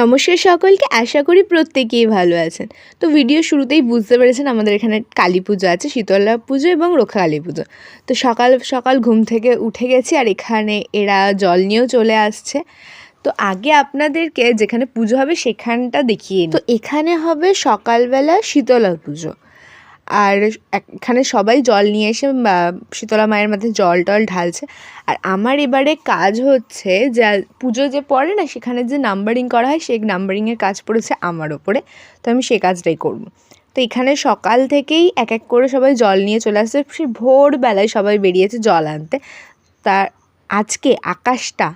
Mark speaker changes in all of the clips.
Speaker 1: নমস্কার সকলকে, আশা করি প্রত্যেকেই ভালো আছেন। তো ভিডিও শুরুতেই বুঝতে পেরেছেন আমাদের এখানে কালী পুজো আছে, শীতলা পুজো এবং রক্ষা কালী পুজো। তো সকাল সকাল ঘুম থেকে উঠে গেছি আর এখানে এরা জল নিয়েও চলে আসছে। তো আগে আপনাদেরকে যেখানে পুজো হবে সেখানটা দেখিয়ে। তো এখানে হবে সকালবেলা শীতলা পুজো। আর এখানে সবাই জল নিয়ে এসে শীতলা মায়ের মাথায় জল টল ঢালছে। আর আমার এবারে কাজ হচ্ছে যা, পুজো যে পড়ে না, সেখানে যে নাম্বারিং করা হয়, সেই নাম্বারিংয়ের কাজ পড়েছে আমার ওপরে। তো আমি সে কাজটাই করব। তো এখানে সকাল থেকেই এক এক করে সবাই জল নিয়ে চলে আসছে সে ভোরবেলায় সবাই বেরিয়েছে জল আনতে। তার আজকে আকাশটা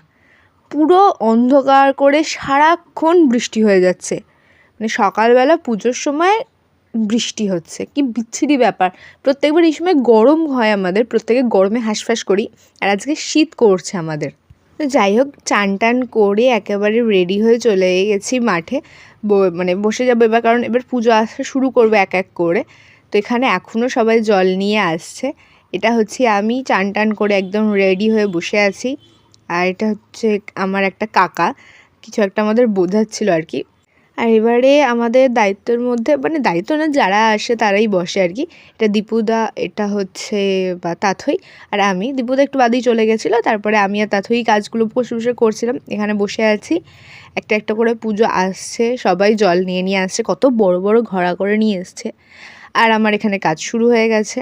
Speaker 1: পুরো অন্ধকার করে সারাক্ষণ বৃষ্টি হয়ে যাচ্ছে। মানে সকালবেলা পুজোর সময় বৃষ্টি হচ্ছে, কি বিচ্ছিরি ব্যাপার। প্রত্যেকবার এই সময় গরম হয় আমাদের, প্রত্যেকে গরমে হাঁসফাঁস করি, আর আজকে শীত করছে আমাদের। তো যাই হোক, চান টান করে একেবারে রেডি হয়ে চলে গেছি মাঠে। মানে বসে যাব এবার, কারণ এবার পুজো আসা শুরু করব এক এক করে। তো এখানে এখনও সবাই জল নিয়ে আসছে। এটা হচ্ছে আমি চান টান করে একদম রেডি হয়ে বসে আছি। আর এটা হচ্ছে আমার একটা কাকা। কিছু একটা আমাদের বোঝাচ্ছিল আর কি। আর এবারে আমাদের দায়িত্বের মধ্যে মানে দায়িত্ব না, যারা আসে তারাই বসে আর কি। এটা দীপুদা, এটা হচ্ছে বা তাথই আর আমি। দীপুদা একটু বাদেই চলে গেছিল, তারপরে আমি আর তাথই কাজগুলো বসে বসে করছিলাম। এখানে বসে আছি। একটা একটা করে পুজো আসছে, সবাই জল নিয়ে নিয়ে আসছে, কত বড় বড় ঘোড়া করে নিয়ে এসছে। আর আমার এখানে কাজ শুরু হয়ে গেছে।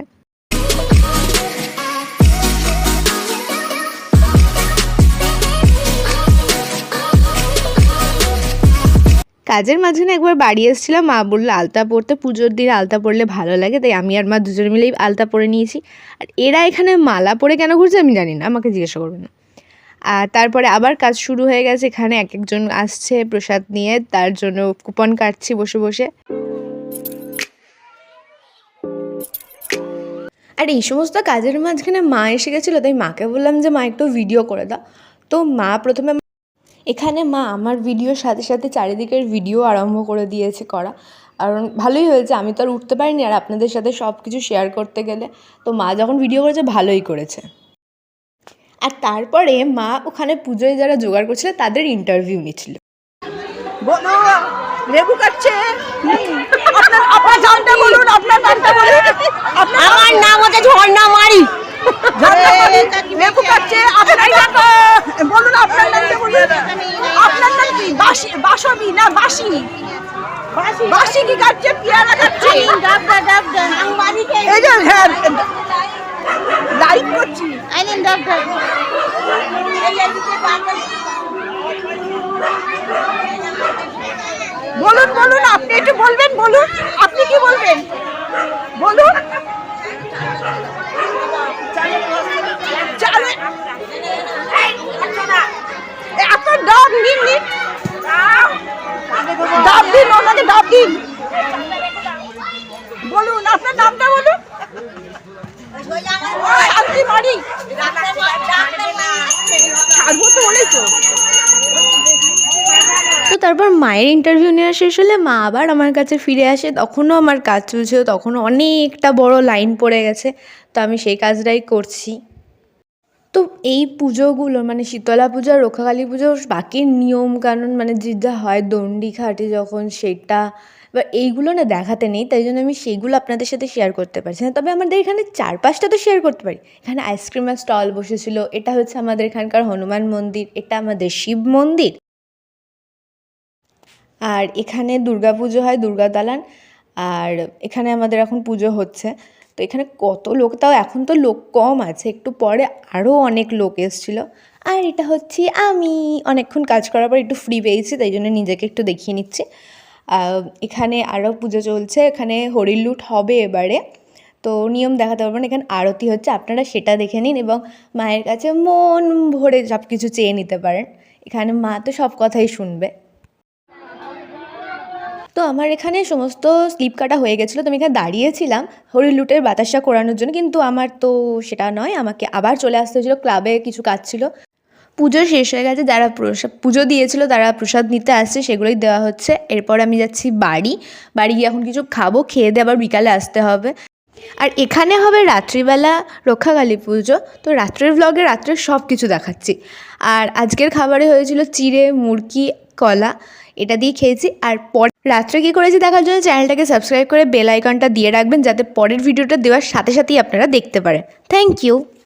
Speaker 1: কাজের মাঝখানে একবার বাড়ি এসেছিলাম, মা বলল, আলতা পরতে পুজোর দিন আলতা পরলে ভালো লাগে। তাই আমি আর মা দুজনে মিলেই আলতা পরে নিয়েছি। আর এরা এখানে মালা পরে কেন ঘুরছে আমি জানি না, আমাকে জিজ্ঞাসা করবে না। আর তারপরে আবার কাজ শুরু হয়ে গেছে, এখানে এক একজন আসছে প্রসাদ নিয়ে, তার জন্য কুপন কাটছি বসে বসে। আর এই সমস্ত কাজের মাঝখানে মা এসে গেছিল, তাই মাকে বললাম যে, মা, একটু ভিডিও করে দাও। তো মা প্রথমে এখানে মা আমার ভিডিওর সাথে সাথে চারিদিকের ভিডিও আরম্ভ করে দিয়েছে করা। কারণ ভালোই হয়েছে আমি তো আর উঠতে পারিনি আর আপনাদের সাথে সব কিছু শেয়ার করতে গেলে। তো মা যখন ভিডিও করেছে ভালোই করেছে। আর তারপরে মা ওখানে পুজোয় যারা জোগাড় করছিল তাদের ইন্টারভিউ নিচ্ছিল।
Speaker 2: বলো লেবু কাটছে। আপনার আপনার নামটা বলুন আপনার নামটা বলুন।
Speaker 3: আমার নাম হচ্ছে ঝর্ণা মারি।
Speaker 2: লেবু কাটছে আপনার নাম বলুন আপনার নামটা বলুন আপনার নাম কি বাসি বাসবি না বাসি বাসি কি কাটছে? পেয়ারা কাটছে?
Speaker 3: ডাবদা ডাবদা কে
Speaker 2: এই যে হ্যাঁ লাইক করছি।
Speaker 3: আইন ডাব ডাব
Speaker 2: বলুন বলুন আপনি একটু বলবেন বলুন। আপনার নামটা বলুন। তো তো।
Speaker 1: তারপর মায়ের ইন্টারভিউ নেওয়া শেষ হলে মা আবার আমার কাছে ফিরে আসে। তখনও আমার কাজ চলছিল, তখনও অনেকটা বড় লাইন পড়ে গেছে। তো আমি সেই কাজটাই করছি। এই পুজোগুলো মানে শীতলা পুজো আর রক্ষাকালী পুজো, বাকি নিয়ম কানুন মানে যে যা হয়, দণ্ডি খাটে যখন সেটা এবার এইগুলো না দেখাতে নেই, তাই জন্য আমি সেইগুলো আপনাদের সাথে শেয়ার করতে পারছি না। তবে আমাদের এখানে চারপাশটা তো শেয়ার করতে পারি। এখানে আইসক্রিমের স্টল বসেছিল, এটা হচ্ছে আমাদের এখানকার হনুমান মন্দির, এটা আমাদের শিব মন্দির। আর এখানে দুর্গা পুজো হয়, দুর্গা দালান, আর এখানে আমাদের এখন পুজো হচ্ছে। তো এখানে কত লোক? তাও এখন তো লোক কম আছে। একটু পরে আরও অনেক লোক এসেছিল। আর এটা হচ্ছে আমি। অনেকক্ষণ কাজ করার পর একটু ফ্রি পেয়েছি, তাই জন্য নিজেকে একটু দেখিয়ে নিচ্ছি। এখানে আরও পুজো চলছে। এখানে হরির লুট হবে এবারে। তো নিয়ম দেখাতে পারব না। এখানে আরতি হচ্ছে। আপনারা সেটা দেখে নিন এবং মায়ের কাছে মন ভরে সব কিছু চেয়ে নিতে পারেন। এখানে মা তো সব কথাই শুনবে। তো আমার এখানে সমস্ত স্লিপ কাটা হয়ে গেছিল, তো আমি এখানে দাঁড়িয়েছিলাম হরির লুটের বাতাসা করানোর জন্য, কিন্তু আমার তো সেটা নয়, আমাকে আবার চলে আসতে হয়েছিলো ক্লাবে কিছু কাজ ছিল। পুজো শেষ হয়ে গেছে, যারা প্রসাদ, পুজো দিয়েছিল তারা প্রসাদ নিতে আসছে, সেগুলোই দেওয়া হচ্ছে। এরপর আমি যাচ্ছি বাড়ি বাড়ি গিয়ে এখন কিছু খাব, খেয়ে দিয়ে আবার বিকালে আসতে হবে। আর এখানে হবে রাত্রিবেলা রক্ষাকালী পুজো, তো রাত্রের ব্লগে রাত্রের সব কিছু দেখাচ্ছি। আর আজকের খাবারে হয়েছিল চিড়ে, মুরগি কলা, এটা দিয়ে খেয়েছি। আর পর রাত্রে কী করেছি দেখার জন্য চ্যানেলটাকে সাবস্ক্রাইব করে বেল আইকনটা দিয়ে রাখবেন, যাতে পরের ভিডিওটা দেওয়ার সাথে সাথেই আপনারা দেখতে পারেন। Thank you